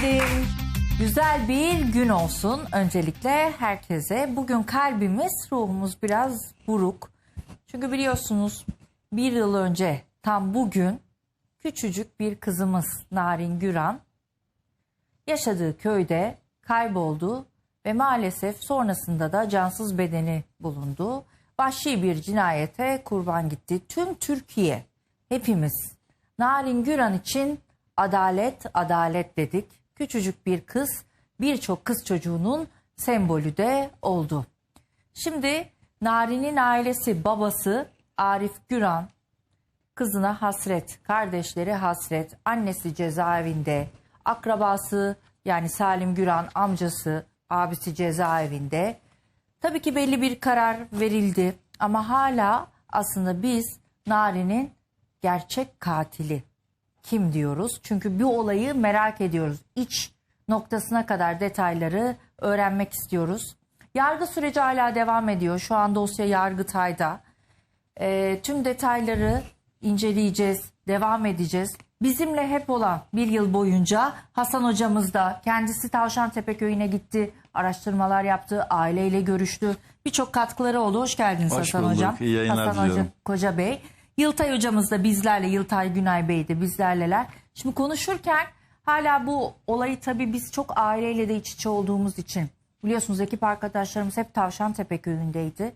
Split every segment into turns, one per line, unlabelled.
Efendim, güzel bir gün olsun öncelikle herkese. Bugün kalbimiz, ruhumuz biraz buruk. Çünkü biliyorsunuz bir yıl önce tam bugün küçücük bir kızımız Narin Güran yaşadığı köyde kayboldu ve maalesef sonrasında da cansız bedeni bulundu. Vahşi bir cinayete kurban gitti. Tüm Türkiye, hepimiz Narin Güran için adalet, adalet dedik. Küçücük bir kız, birçok kız çocuğunun sembolü de oldu. Şimdi Narin'in ailesi, babası Arif Güran kızına hasret, kardeşleri hasret, annesi cezaevinde, akrabası yani Salim Güran amcası, abisi cezaevinde. Tabii ki belli bir karar verildi ama hala aslında biz Nari'nin gerçek katili kim diyoruz? Çünkü bu olayı merak ediyoruz. İç noktasına kadar detayları öğrenmek istiyoruz. Yargı süreci hala devam ediyor. Şu an dosya Yargıtay'da. Ee, tüm detayları inceleyeceğiz, devam edeceğiz. Bizimle hep olan bir yıl boyunca Hasan hocamız da kendisi Tavşantepe köyüne gitti, araştırmalar yaptı, aileyle görüştü. Birçok katkıları oldu. Hoş geldiniz
Hoş
Hasan
bulduk.
hocam.
İyi yayınlar
Hasan
diliyorum.
Hoca, Koca Bey. Yıltay hocamız da bizlerle, Yıltay Günay Bey de bizlerleler. Şimdi konuşurken hala bu olayı tabii biz çok aileyle de iç içe olduğumuz için biliyorsunuz ekip arkadaşlarımız hep Tavşantepe köyündeydi.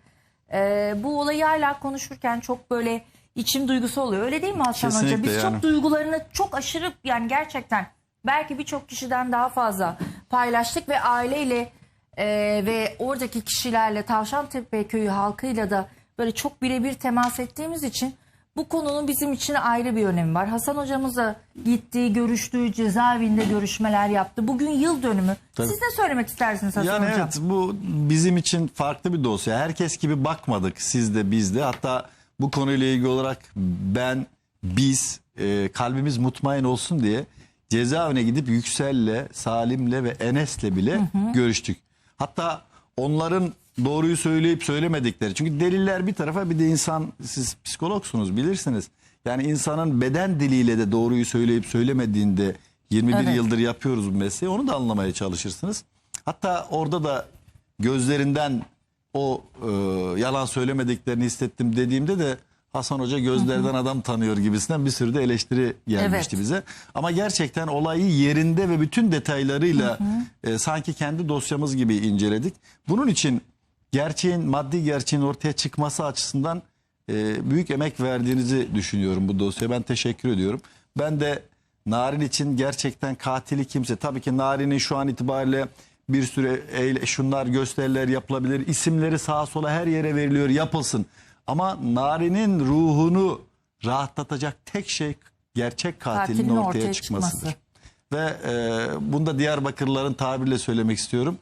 Ee, bu olayı hala konuşurken çok böyle içim duygusu oluyor. Öyle değil mi Hasan Hoca?
Kesinlikle
Biz
yani.
çok duygularını çok aşırı yani gerçekten belki birçok kişiden daha fazla paylaştık ve aileyle e, ve oradaki kişilerle Tavşantepe köyü halkıyla da böyle çok birebir temas ettiğimiz için bu konunun bizim için ayrı bir önemi var. Hasan hocamız da gitti, görüştü, cezaevinde görüşmeler yaptı. Bugün yıl dönümü.
Tabii.
Siz ne söylemek istersiniz Hasan
Yani
hocam?
evet bu bizim için farklı bir dosya. Herkes gibi bakmadık siz de biz de. Hatta bu konuyla ilgili olarak ben, biz e, kalbimiz mutmain olsun diye cezaevine gidip Yüksel'le, Salim'le ve Enes'le bile görüştük. Hatta onların doğruyu söyleyip söylemedikleri. Çünkü deliller bir tarafa bir de insan siz psikologsunuz bilirsiniz. Yani insanın beden diliyle de doğruyu söyleyip söylemediğinde 21
Evet.
yıldır yapıyoruz bu mesleği onu da anlamaya çalışırsınız. Hatta orada da gözlerinden o e, yalan söylemediklerini hissettim dediğimde de Hasan Hoca gözlerden adam tanıyor gibisinden bir sürü de eleştiri gelmişti
Evet.
bize. Ama gerçekten olayı yerinde ve bütün detaylarıyla e, sanki kendi dosyamız gibi inceledik. Bunun için gerçeğin maddi gerçeğin ortaya çıkması açısından e, büyük emek verdiğinizi düşünüyorum bu dosyaya. Ben teşekkür ediyorum. Ben de Narin için gerçekten katili kimse. Tabii ki Narin'in şu an itibariyle bir sürü eyle, şunlar gösteriler yapılabilir. İsimleri sağa sola her yere veriliyor yapılsın. Ama Narin'in ruhunu rahatlatacak tek şey gerçek katilin,
Katilin
ortaya,
ortaya
çıkmasıdır.
çıkması.
Ve e, bunda Diyarbakırlıların tabiriyle söylemek istiyorum.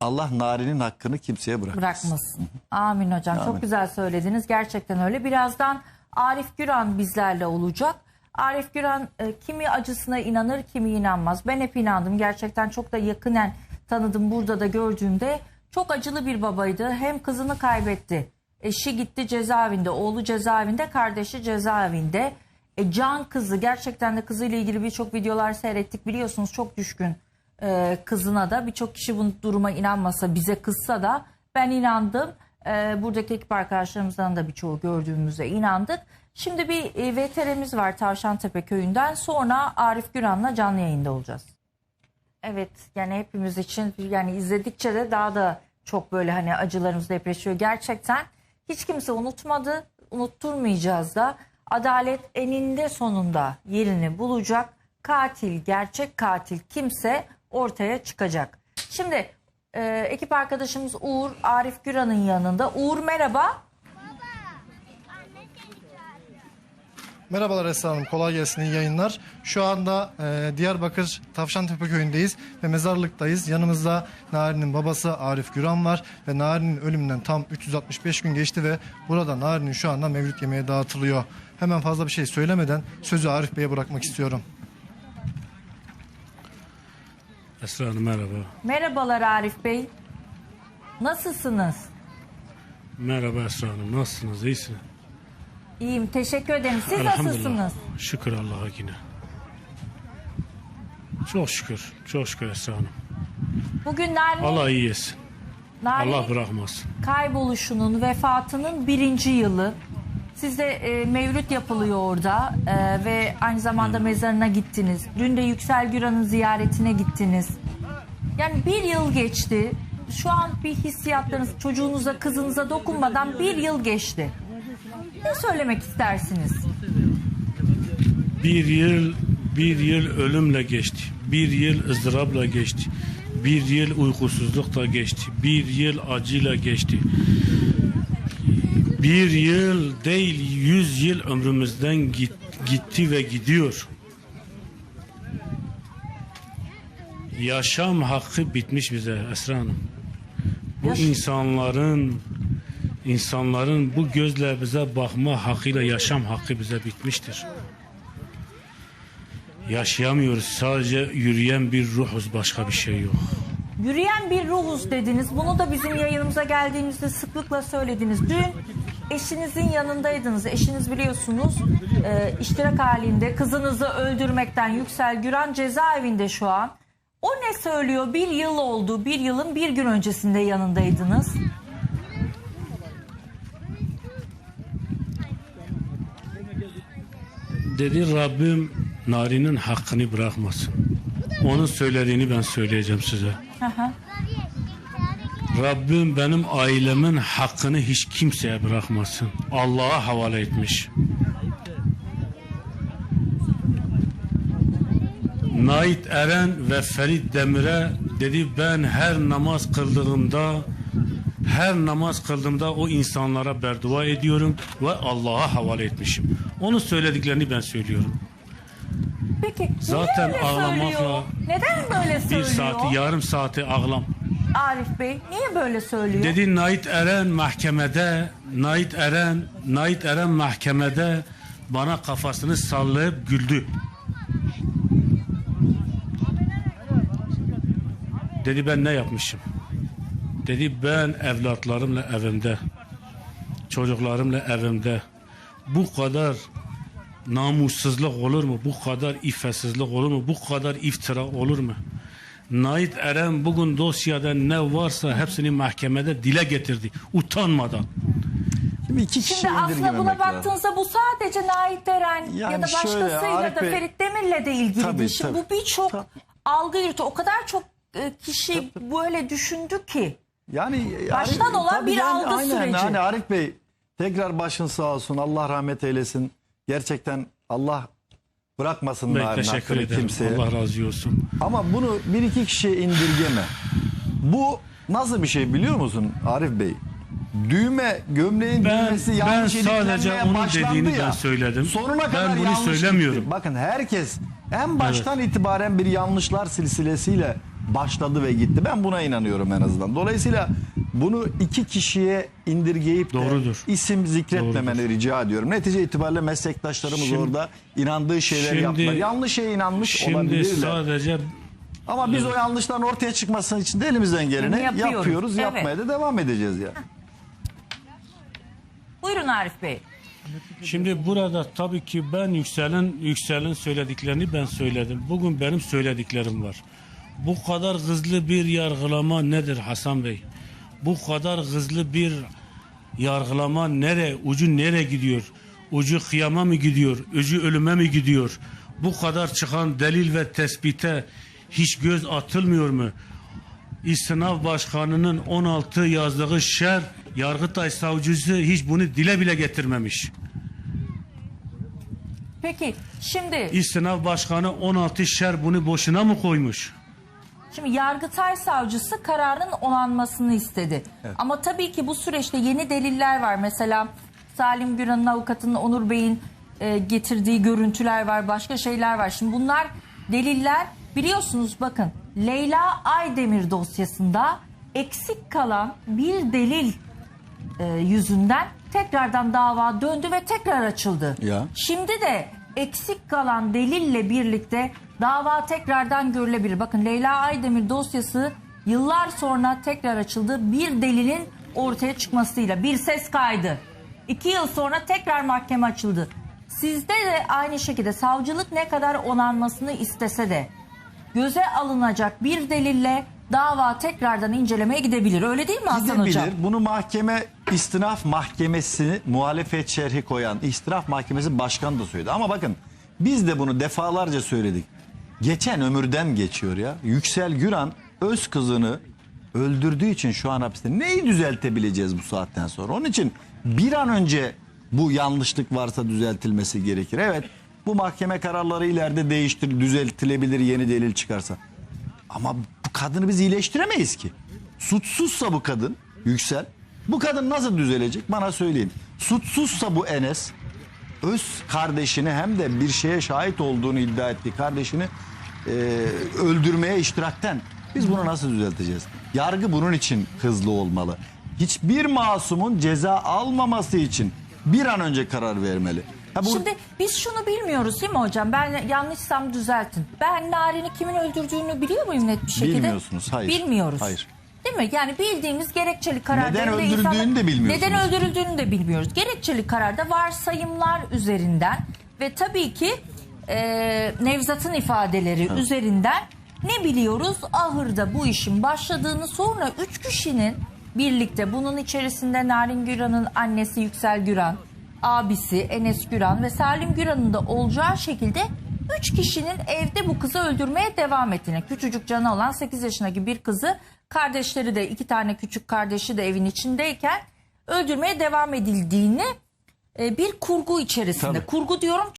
Allah Narin'in hakkını kimseye bırakmasın.
bırakmasın. Amin hocam. Çok
Amin.
güzel söylediniz. Gerçekten öyle. Birazdan Arif Güran bizlerle olacak. Arif Güran e, kimi acısına inanır, kimi inanmaz. Ben hep inandım. Gerçekten çok da yakinen tanıdım burada da gördüğümde. Çok acılı bir babaydı. Hem kızını kaybetti. Eşi gitti cezaevinde, oğlu cezaevinde, kardeşi cezaevinde. E, can kızı gerçekten de kızıyla ilgili birçok videolar seyrettik. Biliyorsunuz çok düşkün e, kızına da birçok kişi bu duruma inanmasa bize kızsa da ben inandım. E, buradaki ekip arkadaşlarımızdan da birçoğu gördüğümüze inandık. Şimdi bir e, VTR'miz var Tavşantepe köyünden sonra Arif Güran'la canlı yayında olacağız. Evet yani hepimiz için yani izledikçe de daha da çok böyle hani acılarımız depreşiyor. Gerçekten hiç kimse unutmadı, unutturmayacağız da. Adalet eninde sonunda yerini bulacak. Katil, gerçek katil kimse ortaya çıkacak. Şimdi e, ekip arkadaşımız Uğur, Arif Güran'ın yanında. Uğur merhaba.
Merhabalar Esra Hanım, kolay gelsin, iyi yayınlar. Şu anda e, Diyarbakır Tavşantepe köyündeyiz ve mezarlıktayız. Yanımızda Nari'nin babası Arif Güran var ve Nari'nin ölümünden tam 365 gün geçti ve burada Nari'nin şu anda mevlüt yemeği dağıtılıyor. Hemen fazla bir şey söylemeden sözü Arif Bey'e bırakmak istiyorum.
Esra Hanım merhaba.
Merhabalar Arif Bey. Nasılsınız?
Merhaba Esra Hanım. Nasılsınız? İyisiniz?
İyiyim, teşekkür ederim. Siz nasılsınız?
Şükür Allah'a yine. Çok şükür. Çok şükür Esra Hanım.
Bugün Narin,
Allah iyi etsin.
Narin'in
Allah bırakmasın.
kayboluşunun, vefatının birinci yılı. Sizde e, mevlüt yapılıyor orada e, ve aynı zamanda mezarına gittiniz. Dün de Yüksel Güran'ın ziyaretine gittiniz. Yani bir yıl geçti. Şu an bir hissiyatlarınız çocuğunuza, kızınıza dokunmadan bir yıl geçti. Ne söylemek istersiniz?
Bir yıl, bir yıl ölümle geçti. Bir yıl ızdırapla geçti. Bir yıl uykusuzlukla geçti. Bir yıl acıyla geçti. Bir yıl değil, yüz yıl ömrümüzden git, gitti ve gidiyor. Yaşam hakkı bitmiş bize Esra Hanım. Bu
Yaş-
insanların insanların bu gözle bize bakma hakkıyla yaşam hakkı bize bitmiştir. Yaşayamıyoruz. Sadece yürüyen bir ruhuz. Başka bir şey yok.
Yürüyen bir ruhuz dediniz. Bunu da bizim yayınımıza geldiğimizde sıklıkla söylediniz. Dün eşinizin yanındaydınız. Eşiniz biliyorsunuz e, iştirak halinde kızınızı öldürmekten Yüksel Güran cezaevinde şu an. O ne söylüyor? Bir yıl oldu. Bir yılın bir gün öncesinde yanındaydınız.
Dedi Rabbim Nari'nin hakkını bırakmasın. Onun söylediğini ben söyleyeceğim size.
Hı.
Rabbim benim ailemin hakkını hiç kimseye bırakmasın. Allah'a havale etmiş. Nait Eren ve Ferit Demir'e dedi ben her namaz kıldığımda her namaz kıldığımda o insanlara beddua ediyorum ve Allah'a havale etmişim. Onun söylediklerini ben söylüyorum.
Peki
Zaten ağlamakla
söylüyor? Neden böyle
Bir
söylüyor?
saati, yarım saati ağlam.
Arif Bey niye böyle söylüyor?
Dedi Nait Eren mahkemede, Nait Eren, Nait Eren mahkemede bana kafasını sallayıp güldü. Dedi ben ne yapmışım? Dedi ben evlatlarımla evimde, çocuklarımla evimde bu kadar namussuzluk olur mu? Bu kadar iffetsizlik olur mu? Bu kadar iftira olur mu? Nait Eren bugün dosyada ne varsa hepsini mahkemede dile getirdi. Utanmadan.
Şimdi iki kişi
Şimdi aslında buna baktığınızda bu sadece Nait Eren
Yani
ya da
şöyle,
başkasıyla
Arif
da
Bey-
Ferit Demir'le de ilgili
Tabii,
değil. Şimdi
tabii.
bu birçok
Tabii.
algı yürütü. O kadar çok e, kişi böyle düşündü ki.
Yani
Baştan olan
tabii
bir algı
aynen,
süreci.
Yani Arif Bey tekrar başın sağ olsun. Allah rahmet eylesin. Gerçekten Allah bırakmasın
Ben
narin
teşekkür ederim.
kimseye.
Allah razı olsun.
Ama bunu bir iki kişiye indirgeme. Bu nasıl bir şey biliyor musun Arif Bey? Düğme, gömleğin
Ben-
düğmesi
ben
yanlış
sadece
iliklenmeye
onun
başlandı
dediğini
ya.
ben söyledim.
Sonuna
Ben
kadar
bunu
yanlış
söylemiyorum.
gitti. Bakın herkes en baştan itibaren bir yanlışlar silsilesiyle başladı ve gitti. Ben buna inanıyorum en azından. Dolayısıyla bunu iki kişiye indirgeyip de
Doğrudur.
isim zikretmemeni rica ediyorum. Netice itibariyle meslektaşlarımız
Şimdi-
orada inandığı şeyleri
Şimdi-
yaptılar. Yanlış şeye inanmış
Şimdi
olabilirler.
sadece
Ama biz o yanlışların ortaya çıkması için de elimizden geleni
Yapıyoruz.
yapıyoruz.
Evet.
Yapmaya da devam edeceğiz ya.
Buyurun Arif Bey.
Şimdi burada tabii ki ben Yüksel'in Yüksel'in söylediklerini ben söyledim. Bugün benim söylediklerim var. Bu kadar hızlı bir yargılama nedir Hasan Bey? Bu kadar hızlı bir yargılama nere, ucu nereye gidiyor? Ucu kıyama mı gidiyor? Ucu ölüme mi gidiyor? Bu kadar çıkan delil ve tespite hiç göz atılmıyor mu? İstinaf Başkanı'nın 16 yazdığı şer Yargıtay Savcısı hiç bunu dile bile getirmemiş.
Peki şimdi
İstinaf Başkanı 16 şer bunu boşuna mı koymuş?
Şimdi Yargıtay Savcısı kararın onanmasını istedi. Ama tabii ki bu süreçte yeni deliller var. Mesela Salim Güran'ın avukatının Onur Bey'in e, getirdiği görüntüler var. Başka şeyler var. Şimdi bunlar deliller biliyorsunuz bakın Leyla Aydemir dosyasında eksik kalan bir delil e, yüzünden tekrardan dava döndü ve tekrar açıldı.
Ya.
Şimdi de eksik kalan delille birlikte dava tekrardan görülebilir. Bakın Leyla Aydemir dosyası yıllar sonra tekrar açıldı. Bir delilin ortaya çıkmasıyla bir ses kaydı. İki yıl sonra tekrar mahkeme açıldı. Sizde de aynı şekilde savcılık ne kadar onanmasını istese de göze alınacak bir delille dava tekrardan incelemeye gidebilir. Öyle değil mi Hasan
Gidebilir.
Hocam?
Bunu mahkeme istinaf mahkemesi muhalefet şerhi koyan istinaf mahkemesi başkanı da söyledi. Ama bakın biz de bunu defalarca söyledik. Geçen ömürden geçiyor ya. Yüksel Güran öz kızını öldürdüğü için şu an hapiste. Neyi düzeltebileceğiz bu saatten sonra? Onun için bir an önce bu yanlışlık varsa düzeltilmesi gerekir. Evet bu mahkeme kararları ileride değiştir, düzeltilebilir yeni delil çıkarsa. Ama bu kadını biz iyileştiremeyiz ki. Suçsuzsa bu kadın Yüksel. Bu kadın nasıl düzelecek bana söyleyin. Suçsuzsa bu Enes öz kardeşini hem de bir şeye şahit olduğunu iddia ettiği kardeşini e, öldürmeye iştirakten biz bunu nasıl düzelteceğiz? Yargı bunun için hızlı olmalı. Hiçbir masumun ceza almaması için bir an önce karar vermeli. Ha bu-
Şimdi biz şunu bilmiyoruz değil mi hocam? Ben yanlışsam düzeltin. Ben Narin'i kimin öldürdüğünü biliyor muyum net bir şekilde?
Bilmiyorsunuz, hayır.
Bilmiyoruz.
Hayır.
Değil mi? Yani bildiğimiz gerekçeli kararda
Neden
ve
öldürdüğünü
insanın-
de bilmiyorsunuz.
Neden öldürüldüğünü de bilmiyoruz. Gerekçeli kararda varsayımlar üzerinden ve tabii ki e, Nevzat'ın ifadeleri üzerinden ne biliyoruz? Ahırda bu işin başladığını sonra üç kişinin birlikte bunun içerisinde Narin Güran'ın annesi Yüksel Güran, abisi Enes Güran ve Salim Güran'ın da olacağı şekilde üç kişinin evde bu kızı öldürmeye devam ettiğini. Küçücük canı olan 8 yaşındaki bir kızı kardeşleri de iki tane küçük kardeşi de evin içindeyken öldürmeye devam edildiğini e, bir kurgu içerisinde.
Tabii.
Kurgu diyorum